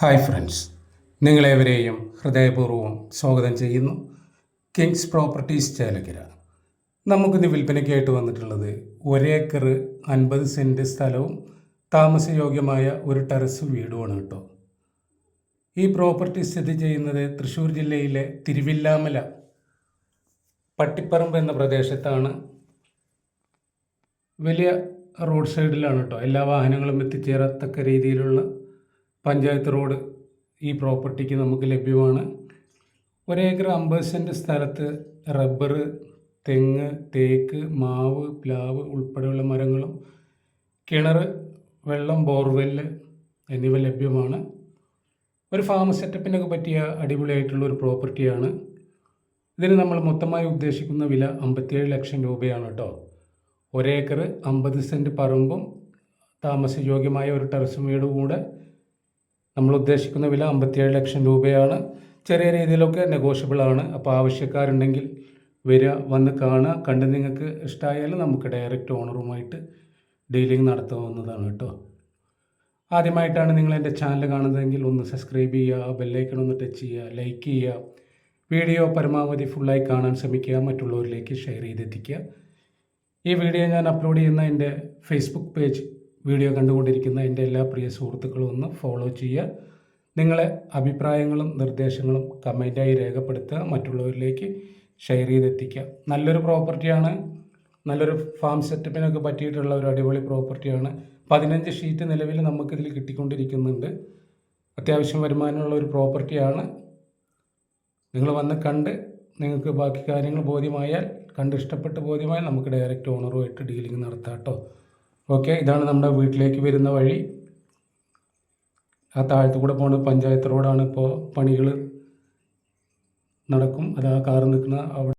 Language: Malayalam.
ഹായ് ഫ്രണ്ട്സ് നിങ്ങളേവരെയും ഹൃദയപൂർവം സ്വാഗതം ചെയ്യുന്നു. Kings Properties Chelakkara. നമുക്കിന്ന് വിൽപ്പനയ്ക്കായിട്ട് വന്നിട്ടുള്ളത് ഒരേക്കർ അൻപത് സെന്റ് സ്ഥലവും താമസയോഗ്യമായ ഒരു ടെറസ് വീടുമാണ് കേട്ടോ. ഈ പ്രോപ്പർട്ടി സ്ഥിതി ചെയ്യുന്നത് തൃശ്ശൂർ ജില്ലയിലെ തിരുവില്ലാമല പട്ടിപ്പറമ്പ് എന്ന പ്രദേശത്താണ്. വലിയ റോഡ് സൈഡിലാണ് കേട്ടോ എല്ലാ വാഹനങ്ങളും എത്തിച്ചേരത്തക്ക രീതിയിലുള്ള പഞ്ചായത്ത് റോഡ് ഈ പ്രോപ്പർട്ടിക്ക് നമുക്ക് ലഭ്യമാണ്. ഒരേക്കർ അമ്പത് സെന്റ് സ്ഥലത്ത് റബ്ബർ തെങ്ങ് തേക്ക് മാവ് പ്ലാവ് ഉൾപ്പെടെയുള്ള മരങ്ങളും കിണർ വെള്ളം ബോർവെല്ല് എന്നിവ ലഭ്യമാണ്. ഒരു ഫാം സെറ്റപ്പിനൊക്കെ പറ്റിയ അടിപൊളിയായിട്ടുള്ള ഒരു പ്രോപ്പർട്ടിയാണ്. ഇതിന് നമ്മൾ മൊത്തമായി ഉദ്ദേശിക്കുന്ന വില അമ്പത്തിയേഴ് ലക്ഷം രൂപയാണ് കേട്ടോ. ഒരേക്കർ അമ്പത് സെന്റ് പറമ്പും താമസയോഗ്യമായ ഒരു ടെറസ് വീടും കൂടെ നമ്മൾ ഉദ്ദേശിക്കുന്ന വില അമ്പത്തിയേഴ് ലക്ഷം രൂപയാണ്. ചെറിയ രീതിയിലൊക്കെ നെഗോഷ്യബിൾ ആണ്. അപ്പോൾ ആവശ്യക്കാരുണ്ടെങ്കിൽ വരിക വന്ന് കാണുക കണ്ട് നിങ്ങൾക്ക് ഇഷ്ടമായാൽ നമുക്ക് ഡയറക്റ്റ് ഓണറുമായിട്ട് ഡീലിംഗ് നടത്താവുന്നതാണ് കേട്ടോ. ആദ്യമായിട്ടാണ് നിങ്ങൾ എന്റെ ചാനൽ കാണുന്നതെങ്കിൽ ഒന്ന് സബ്സ്ക്രൈബ് ചെയ്യുക ബെല്ലൈക്കൺ ഒന്ന് ടച്ച് ചെയ്യുക ലൈക്ക് ചെയ്യുക. വീഡിയോ പരമാവധി ഫുള്ളായി കാണാൻ ശ്രമിക്കുക മറ്റുള്ളവരിലേക്ക് ഷെയർ ചെയ്തെത്തിക്കുക. ഈ വീഡിയോ ഞാൻ അപ്ലോഡ് ചെയ്യുന്ന എന്റെ ഫേസ്ബുക്ക് പേജ് വീഡിയോ കണ്ടുകൊണ്ടിരിക്കുന്ന എന്റെ എല്ലാ പ്രിയ സുഹൃത്തുക്കളും ഒന്ന് ഫോളോ ചെയ്യുക. നിങ്ങളെ അഭിപ്രായങ്ങളും നിർദ്ദേശങ്ങളും കമന്റായി രേഖപ്പെടുത്തുക. മറ്റുള്ളവരിലേക്ക് ഷെയർ ചെയ്തെത്തിക്കുക. നല്ലൊരു പ്രോപ്പർട്ടിയാണ് നല്ലൊരു ഫാം സെറ്റപ്പിനൊക്കെ പറ്റിയിട്ടുള്ള ഒരു അടിപൊളി പ്രോപ്പർട്ടിയാണ് പതിനഞ്ച് ഷീറ്റ് നിലവിൽ നമുക്കിതിൽ കിട്ടിക്കൊണ്ടിരിക്കുന്നുണ്ട്. അത്യാവശ്യം വരുമാനമുള്ള ഒരു പ്രോപ്പർട്ടിയാണ് നിങ്ങൾ വന്ന് കണ്ട് നിങ്ങൾക്ക് ബാക്കി കാര്യങ്ങൾ ബോധ്യമായാൽ കണ്ട് ഇഷ്ടപ്പെട്ട് ബോധ്യമായാൽ നമുക്ക് ഡയറക്റ്റ് ഓണറുമായിട്ട് ഡീലിംഗ് നടത്താം കേട്ടോ ഓക്കെ ഇതാണ് നമ്മുടെ വീട്ടിലേക്ക് വരുന്ന വഴി. ആ താഴത്തു കൂടെ പോകുന്ന പഞ്ചായത്ത് റോഡാണ്. ഇപ്പോൾ പണികൾ നടക്കും. അത് ആ കാറ് നിൽക്കുന്ന അവിടെ.